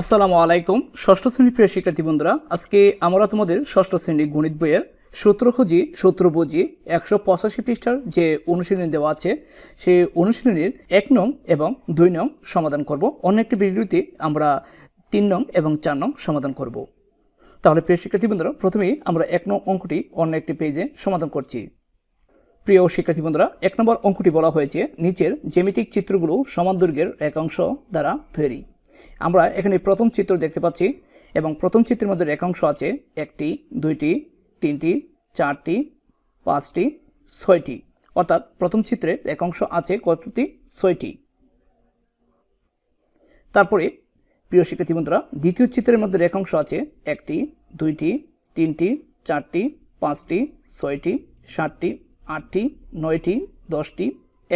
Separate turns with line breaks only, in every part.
আসসালামু আলাইকুম ষষ্ঠ শ্রেণীর প্রিয় শিক্ষার্থী বন্ধুরা আজকে আমরা তোমাদের ষষ্ঠ শ্রেণীর গণিত বইয়ের সূত্র খুঁজি সূত্র বুঝি একশো পঁচাশি পৃষ্ঠার যে অনুশীলনী দেওয়া আছে সেই অনুশীলনীর এক নং এবং দুই নং সমাধান করব অন্য একটি ভিডিওতে আমরা তিন নং এবং চার নং সমাধান করব তাহলে প্রিয় শিক্ষার্থী বন্ধুরা প্রথমেই আমরা এক নং অঙ্কটি অন্য একটি পেজে সমাধান করছি প্রিয় শিক্ষার্থী বন্ধুরা এক নম্বর অঙ্কটি বলা হয়েছে নিচের জ্যামিতিক চিত্রগুলো সমান দৈর্ঘ্যের এক অংশ দ্বারা তৈরি আমরা এখানে প্রথম চিত্র দেখতে পাচ্ছি এবং প্রথম চিত্রের মধ্যে রেখাংশ আছে একটি দুইটি তিনটি চারটি পাঁচটি ছয়টি অর্থাৎ প্রথম চিত্রে রেখাংশ আছে কতটি ছয়টি তারপরে প্রিয় শিক্ষার্থী বন্ধুরা দ্বিতীয় চিত্রের মধ্যে রেখাংশ আছে একটি দুইটি তিনটি চারটি পাঁচটি ছয়টি সাতটি আটটি নয়টি দশটি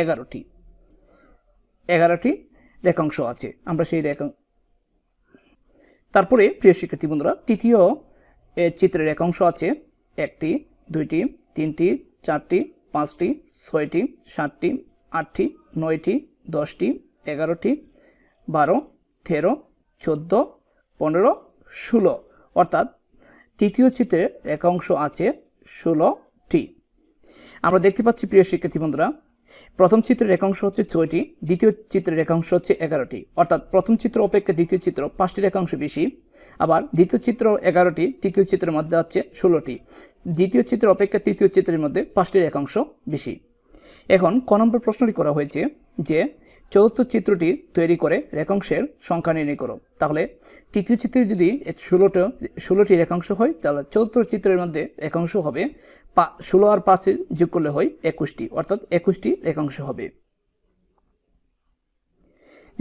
এগারোটি এগারোটি রেখাংশ আছে আমরা সেই রেখা তারপরে প্রিয় শিক্ষার্থী বন্ধুরা তৃতীয় চিত্রের রেখাংশ আছে একটি দুইটি তিনটি চারটি পাঁচটি ছয়টি সাতটি আটটি নয়টি দশটি এগারোটি বারো তেরো চোদ্দ পনেরো ষোলো অর্থাৎ তৃতীয় চিত্রের রেখাংশ আছে ষোলোটি আমরা দেখতে পাচ্ছি প্রিয় শিক্ষার্থী বন্ধুরা প্রথম চিত্রের রেখাংশ হচ্ছে ছয়টি দ্বিতীয় চিত্রের রেখাংশ হচ্ছে এগারোটি অর্থাৎ প্রথম চিত্র অপেক্ষা দ্বিতীয় চিত্র পাঁচটি রেখাংশ বেশি আবার দ্বিতীয় চিত্র এগারোটি তৃতীয় চিত্রের মধ্যে হচ্ছে ষোলোটি দ্বিতীয় চিত্র অপেক্ষা তৃতীয় চিত্রের মধ্যে পাঁচটি রেখাংশ বেশি এখন ক নম্বর প্রশ্নটি করা হয়েছে যে চতুর্থ চিত্রটি তৈরি করে রেখাংশের সংখ্যা নির্ণয় করো তাহলে তৃতীয় চিত্রে যদি ষোলোটা ষোলোটি রেখাংশ হয় তাহলে চতুর্থ চিত্রের মধ্যে রেখাংশ হবে পা ষোলো আর পাঁচে যোগ করলে হয় একুশটি অর্থাৎ একুশটি রেখাংশ হবে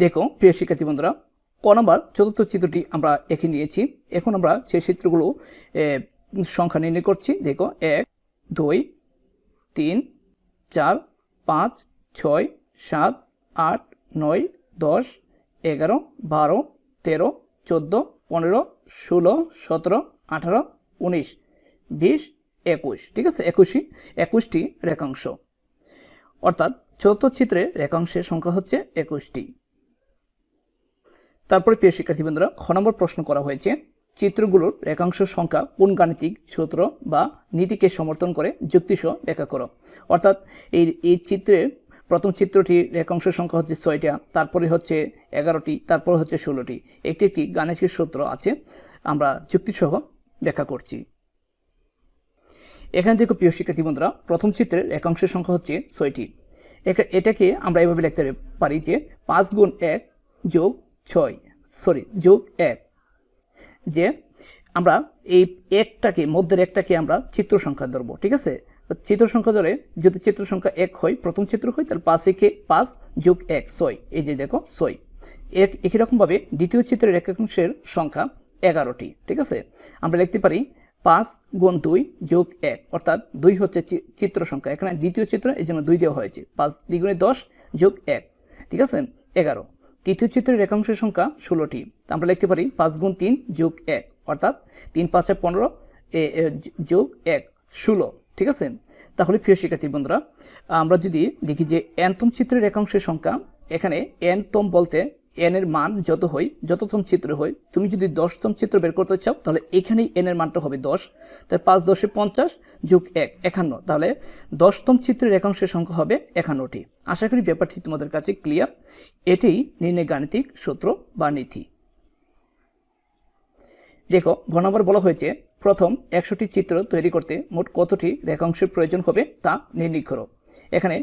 দেখো প্রিয় শিক্ষার্থী বন্ধুরা ক নম্বর চতুর্থ চিত্রটি আমরা এঁকে নিয়েছি এখন আমরা সেই চিত্রগুলো সংখ্যা নির্ণয় করছি দেখো এক দুই তিন চার পাঁচ ছয় সাত আট নয় দশ এগারো বারো তেরো চোদ্দো পনেরো ষোলো সতেরো আঠারো উনিশ বিশ একুশ ঠিক আছে একুশই একুশটি রেখাংশ অর্থাৎ চিত্রের রেখাংশের সংখ্যা হচ্ছে একুশটি তারপরে প্রিয় বন্ধুরা খ নম্বর প্রশ্ন করা হয়েছে চিত্রগুলোর রেখাংশ সংখ্যা কোন গাণিতিক সূত্র বা নীতিকে সমর্থন করে যুক্তিসহ ব্যাখ্যা করো অর্থাৎ এই এই চিত্রের প্রথম চিত্রটির রেখাংশ সংখ্যা হচ্ছে ছয়টা তারপরে হচ্ছে এগারোটি তারপরে হচ্ছে ষোলোটি একটি একটি গাণিতিক সূত্র আছে আমরা যুক্তিসহ ব্যাখ্যা করছি এখান থেকে প্রিয় শিক্ষার্থী বন্ধুরা প্রথম চিত্রের একাংশের সংখ্যা হচ্ছে ছয়টি এটাকে আমরা এভাবে লিখতে পারি যে পাঁচ গুণ এক যোগ ছয় সরি যোগ এক যে আমরা এই একটাকে মধ্যের একটাকে আমরা চিত্র সংখ্যা ধরবো ঠিক আছে চিত্র সংখ্যা ধরে যদি চিত্র সংখ্যা এক হয় প্রথম চিত্র হয় তাহলে পাঁচ একে পাঁচ যোগ এক ছয় এই যে দেখো ছয় এক একই রকমভাবে দ্বিতীয় চিত্রের একাংশের সংখ্যা এগারোটি ঠিক আছে আমরা লিখতে পারি পাঁচ গুণ দুই যোগ এক অর্থাৎ দুই হচ্ছে চিত্র সংখ্যা এখানে দ্বিতীয় চিত্র এই জন্য দুই দেওয়া হয়েছে পাঁচ দ্বিগুণে দশ যোগ এক ঠিক আছে এগারো তৃতীয় চিত্রের একাংশের সংখ্যা ষোলোটি আমরা লিখতে পারি পাঁচ গুণ তিন যোগ এক অর্থাৎ তিন পাঁচে পনেরো যোগ এক ষোলো ঠিক আছে তাহলে প্রিয় শিক্ষার্থী বন্ধুরা আমরা যদি দেখি যে এনতম চিত্রের একাংশের সংখ্যা এখানে এনতম বলতে এনের মান যত হয় যততম চিত্র হয় তুমি যদি দশতম চিত্র বের করতে চাও তাহলে এখানেই এনের মানটা হবে দশ তাহলে পাঁচ দশে পঞ্চাশ যোগ এক একান্ন তাহলে দশতম চিত্রের একাংশের সংখ্যা হবে একান্নটি আশা করি ব্যাপারটি তোমাদের কাছে ক্লিয়ার এটাই নির্ণয় গাণিতিক সূত্র বা নীতি দেখো ঘ বলা হয়েছে প্রথম একশোটি চিত্র তৈরি করতে মোট কতটি রেখাংশের প্রয়োজন হবে তা নির্ণয় করো এখানে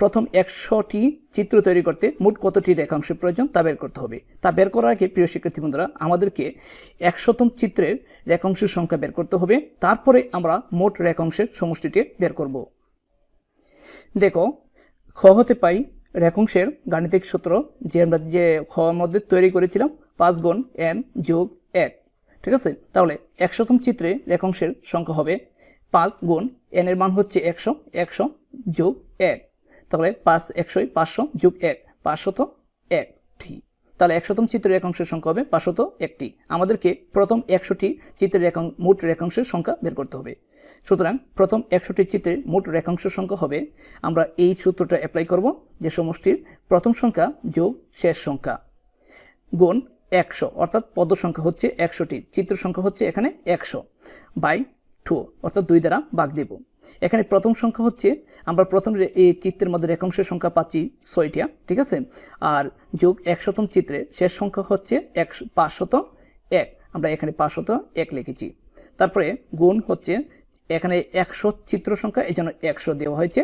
প্রথম একশোটি চিত্র তৈরি করতে মোট কতটি রেখাংশের প্রয়োজন তা বের করতে হবে তা বের করার আগে প্রিয় শিক্ষার্থী বন্ধুরা আমাদেরকে একশতম চিত্রের রেখাংশের সংখ্যা বের করতে হবে তারপরে আমরা মোট রেখাংশের সমষ্টিটি বের করব দেখো খ হতে পাই রেখাংশের গাণিতিক সূত্র যে আমরা যে খ মধ্যে তৈরি করেছিলাম পাঁচ গুণ এন যোগ এক ঠিক আছে তাহলে একশোতম চিত্রে রেখাংশের সংখ্যা হবে পাঁচ গুণ এন এর মান হচ্ছে একশো একশো যোগ এক তাহলে পাঁচ একশোই পাঁচশো যোগ এক পাঁচশত এক ঠিক তাহলে একশোতম চিত্রের একাংশের সংখ্যা হবে পাঁচশত একটি আমাদেরকে প্রথম একশোটি চিত্রের একাং মোট রেখাংশের সংখ্যা বের করতে হবে সুতরাং প্রথম একশোটি চিত্রের মোট রেখাংশের সংখ্যা হবে আমরা এই সূত্রটা অ্যাপ্লাই করব যে সমষ্টির প্রথম সংখ্যা যোগ শেষ সংখ্যা গুণ একশো অর্থাৎ পদ সংখ্যা হচ্ছে একশোটি চিত্র সংখ্যা হচ্ছে এখানে একশো বাই টু অর্থাৎ দুই দ্বারা বাগ দেব এখানে প্রথম সংখ্যা হচ্ছে আমরা প্রথম এই চিত্রের মধ্যে একাংশের সংখ্যা পাচ্ছি ছয়টিয়া ঠিক আছে আর যোগ একশতম চিত্রে শেষ সংখ্যা হচ্ছে একশো পাঁচশত এক আমরা এখানে পাঁচশত এক লিখেছি তারপরে গুণ হচ্ছে এখানে একশো চিত্র সংখ্যা এই জন্য একশো দেওয়া হয়েছে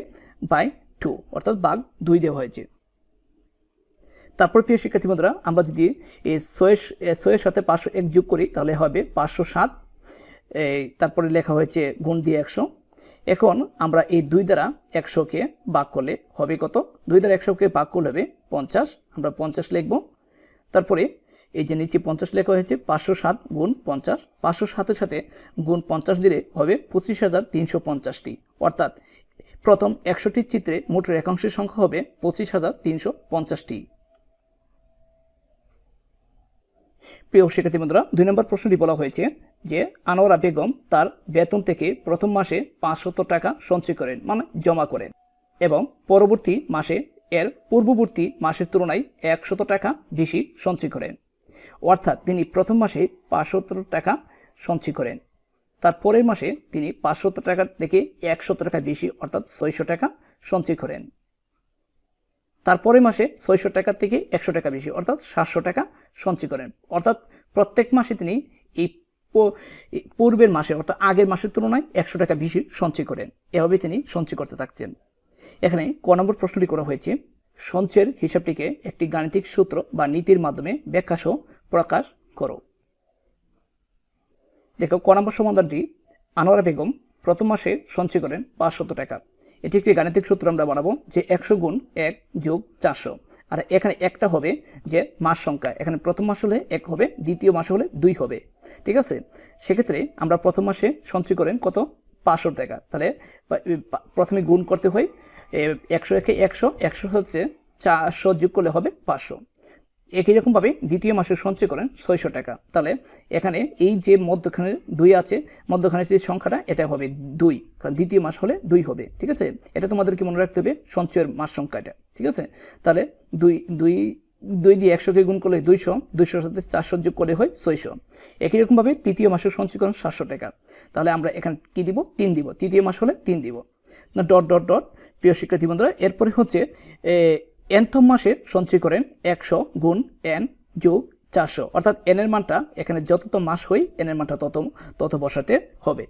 বাই টু অর্থাৎ বাঘ দুই দেওয়া হয়েছে তারপর প্রিয় শিক্ষার্থী বন্ধুরা আমরা যদি এই ছয় ছয়ের সাথে পাঁচশো এক যোগ করি তাহলে হবে পাঁচশো সাত তারপরে লেখা হয়েছে গুণ দিয়ে একশো এখন আমরা এই দুই দ্বারা একশোকে ভাগ করলে হবে কত দুই দ্বারা একশোকে ভাগ করলে হবে পঞ্চাশ আমরা পঞ্চাশ লিখব তারপরে এই যে নিচে পঞ্চাশ লেখা হয়েছে পাঁচশো সাত গুণ পঞ্চাশ পাঁচশো সাতের সাথে গুণ পঞ্চাশ দিলে হবে পঁচিশ হাজার তিনশো পঞ্চাশটি অর্থাৎ প্রথম একশোটির চিত্রে মোট রেখাংশের সংখ্যা হবে পঁচিশ হাজার তিনশো পঞ্চাশটি প্রিয় শিক্ষার্থী বন্ধুরা দুই নম্বর প্রশ্নটি বলা হয়েছে যে আনোয়ারা বেগম তার বেতন থেকে প্রথম মাসে পাঁচশত টাকা সঞ্চয় করেন মানে জমা করেন এবং পরবর্তী মাসে এর পূর্ববর্তী মাসের তুলনায় একশত টাকা বেশি সঞ্চয় করেন অর্থাৎ তিনি প্রথম মাসে পাঁচশত টাকা সঞ্চয় করেন তার পরের মাসে তিনি পাঁচশত টাকা থেকে একশত টাকা বেশি অর্থাৎ ছয়শো টাকা সঞ্চয় করেন তার পরের মাসে ছয়শো টাকা থেকে একশো টাকা বেশি অর্থাৎ সাতশো টাকা সঞ্চয় করেন অর্থাৎ প্রত্যেক মাসে তিনি এই পূর্বের মাসে অর্থাৎ আগের মাসের তুলনায় একশো টাকা বেশি সঞ্চয় করেন এভাবে তিনি সঞ্চয় করতে থাকছেন এখানে ক নম্বর প্রশ্নটি করা হয়েছে সঞ্চয়ের হিসাবটিকে একটি গাণিতিক সূত্র বা নীতির মাধ্যমে ব্যাখ্যাসহ প্রকাশ করো দেখো ক নম্বর সমাধানটি আনোয়ারা বেগম প্রথম মাসে সঞ্চয় করেন পাঁচশত টাকা এটি একটি গাণিতিক সূত্র আমরা বানাবো যে একশো গুণ এক যোগ চারশো আর এখানে একটা হবে যে মাস সংখ্যা এখানে প্রথম মাস হলে এক হবে দ্বিতীয় মাস হলে দুই হবে ঠিক আছে সেক্ষেত্রে আমরা প্রথম মাসে সঞ্চয় করেন কত পাঁচশো টাকা তাহলে প্রথমে গুণ করতে হয় একশো একে একশো একশো হচ্ছে চারশো যোগ করলে হবে পাঁচশো একই রকমভাবে দ্বিতীয় মাসে সঞ্চয় করেন ছয়শো টাকা তাহলে এখানে এই যে মধ্যখানে দুই আছে মধ্যখানে যে সংখ্যাটা এটা হবে দুই কারণ দ্বিতীয় মাস হলে দুই হবে ঠিক আছে এটা তোমাদেরকে মনে রাখতে হবে সঞ্চয়ের মাস সংখ্যাটা ঠিক আছে তাহলে দুই দুই দুই দিয়ে একশোকে গুণ করলে দুইশো দুইশোর সাথে চারশো যোগ করলে হয় ছয়শো একই রকমভাবে তৃতীয় মাসের সঞ্চয়করণ সাতশো টাকা তাহলে আমরা এখানে কী দিব তিন দিব তৃতীয় মাস হলে তিন দিব ডট ডট ডট প্রিয় শিক্ষার্থী বন্ধুরা এরপরে হচ্ছে এনথম মাসের সঞ্চয় করেন একশো গুণ এন যোগ চারশো অর্থাৎ এনের মানটা এখানে যত মাস হই এনের মানটা তত তত বসাতে হবে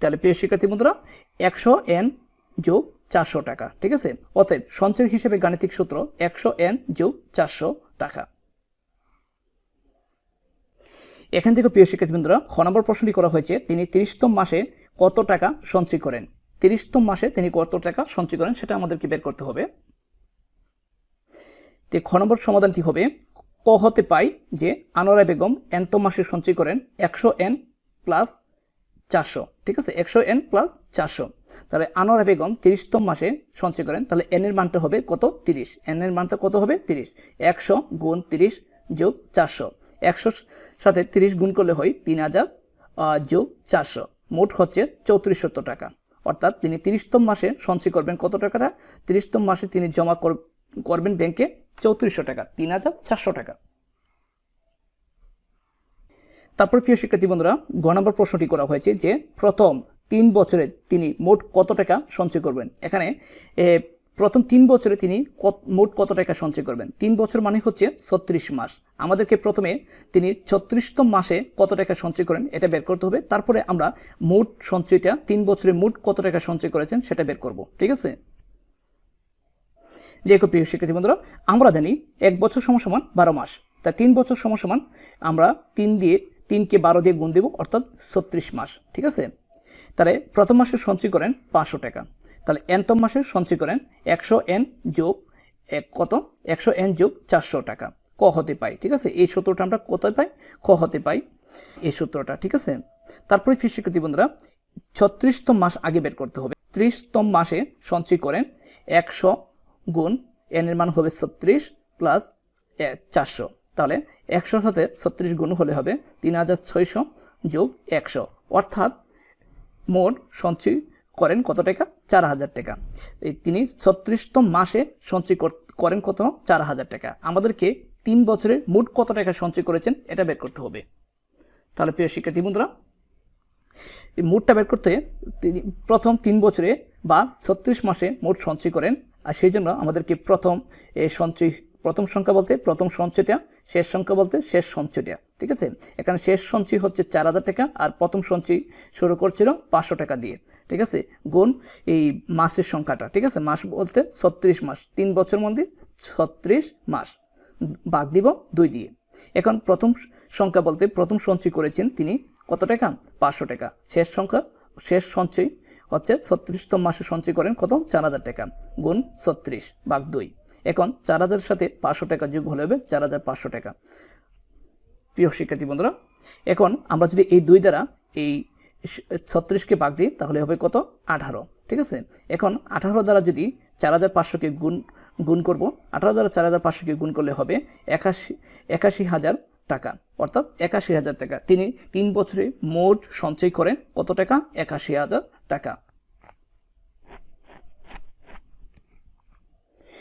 তাহলে প্রিয় শিক্ষার্থী বন্ধুরা একশো এন যোগ চারশো টাকা ঠিক আছে অতএব সঞ্চয় হিসেবে গাণিতিক সূত্র একশো এন যোগ চারশো টাকা এখান থেকে প্রিয় বন্ধুরা খ নম্বর প্রশ্নটি করা হয়েছে তিনি তিরিশতম মাসে কত টাকা সঞ্চয় করেন তিরিশতম মাসে তিনি কত টাকা সঞ্চয় করেন সেটা আমাদেরকে বের করতে হবে তে খ নম্বর সমাধানটি হবে ক হতে পাই যে আনোয়ারা বেগম এন্ত মাসে সঞ্চয় করেন একশো এন প্লাস চারশো ঠিক আছে একশো এন প্লাস চারশো তাহলে আনোয়ারা বেগম তিরিশতম মাসে সঞ্চয় করেন তাহলে এনের মানটা হবে কত তিরিশ এনের মানটা কত হবে তিরিশ একশো গুণ তিরিশ যোগ চারশো একশোর সাথে তিরিশ গুণ করলে হয় তিন হাজার যোগ চারশো মোট হচ্ছে চৌত্রিশশত টাকা অর্থাৎ তিনি তিরিশতম মাসে সঞ্চয় করবেন কত টাকাটা তিরিশতম মাসে তিনি জমা করবেন ব্যাংকে চৌত্রিশশো টাকা তিন হাজার চারশো টাকা তারপর প্রিয় শিক্ষার্থী বন্ধুরা গ নম্বর প্রশ্নটি করা হয়েছে যে প্রথম তিন বছরে তিনি মোট কত টাকা সঞ্চয় করবেন এখানে প্রথম তিন বছরে তিনি মোট কত টাকা সঞ্চয় করবেন তিন বছর মানে হচ্ছে ছত্রিশ মাস আমাদেরকে প্রথমে তিনি ছত্রিশতম মাসে কত টাকা সঞ্চয় করেন এটা বের করতে হবে তারপরে আমরা মোট সঞ্চয়টা তিন বছরে মোট কত টাকা সঞ্চয় করেছেন সেটা বের করব ঠিক আছে দেখো প্রিয় শিক্ষার্থী বন্ধুরা আমরা জানি এক বছর সমসমান বারো মাস তা তিন বছর সমসমান আমরা তিন দিয়ে তিনকে বারো দিয়ে গুণ দেব অর্থাৎ ছত্রিশ মাস ঠিক আছে তাহলে প্রথম মাসে সঞ্চয় করেন পাঁচশো টাকা তাহলে এনতম মাসে সঞ্চয় করেন একশো এন যোগ এক কত একশো এন যোগ চারশো টাকা ক হতে পাই ঠিক আছে এই সূত্রটা আমরা কোথায় পাই ক হতে পাই এই সূত্রটা ঠিক আছে তারপরে শিক্ষার্থী বন্ধুরা ছত্রিশতম মাস আগে বের করতে হবে ত্রিশতম মাসে সঞ্চয় করেন একশো গুণ এন এর মান হবে ছত্রিশ প্লাস চারশো তাহলে একশোর সাথে ছত্রিশ গুণ হলে হবে তিন হাজার ছয়শো যোগ একশো অর্থাৎ মোট সঞ্চয় করেন কত টাকা চার হাজার টাকা এই তিনি ছত্রিশতম মাসে সঞ্চয় করেন কত চার হাজার টাকা আমাদেরকে তিন বছরে মোট কত টাকা সঞ্চয় করেছেন এটা বের করতে হবে তাহলে প্রিয় শিক্ষার্থী বন্ধুরা এই মোটটা বের করতে তিনি প্রথম তিন বছরে বা ছত্রিশ মাসে মোট সঞ্চয় করেন আর সেই জন্য আমাদেরকে প্রথম এই সঞ্চয় প্রথম সংখ্যা বলতে প্রথম সঞ্চয়টা শেষ সংখ্যা বলতে শেষ সঞ্চয়টা ঠিক আছে এখানে শেষ সঞ্চয় হচ্ছে চার হাজার টাকা আর প্রথম সঞ্চয় শুরু করছিল পাঁচশো টাকা দিয়ে ঠিক আছে গুণ এই মাসের সংখ্যাটা ঠিক আছে মাস বলতে ছত্রিশ মাস তিন বছর মধ্যে ছত্রিশ মাস বাদ দিব দুই দিয়ে এখন প্রথম সংখ্যা বলতে প্রথম সঞ্চয় করেছেন তিনি কত টাকা পাঁচশো টাকা শেষ সংখ্যা শেষ সঞ্চয় হচ্ছে ছত্রিশতম মাসে সঞ্চয় করেন কত চার হাজার টাকা গুণ ছত্রিশ ভাগ দুই এখন চার হাজার সাথে পাঁচশো টাকা যোগ হলে হবে চার হাজার পাঁচশো টাকা প্রিয় শিক্ষার্থী বন্ধুরা এখন আমরা যদি এই দুই দ্বারা এই ছত্রিশকে ভাগ দিই তাহলে হবে কত আঠারো ঠিক আছে এখন আঠারো দ্বারা যদি চার হাজার পাঁচশোকে গুণ গুণ করবো আঠারো দ্বারা চার হাজার পাঁচশোকে গুণ করলে হবে একাশি একাশি হাজার টাকা অর্থাৎ একাশি হাজার টাকা তিনি তিন বছরে মোট সঞ্চয় করেন কত টাকা একাশি হাজার টাকা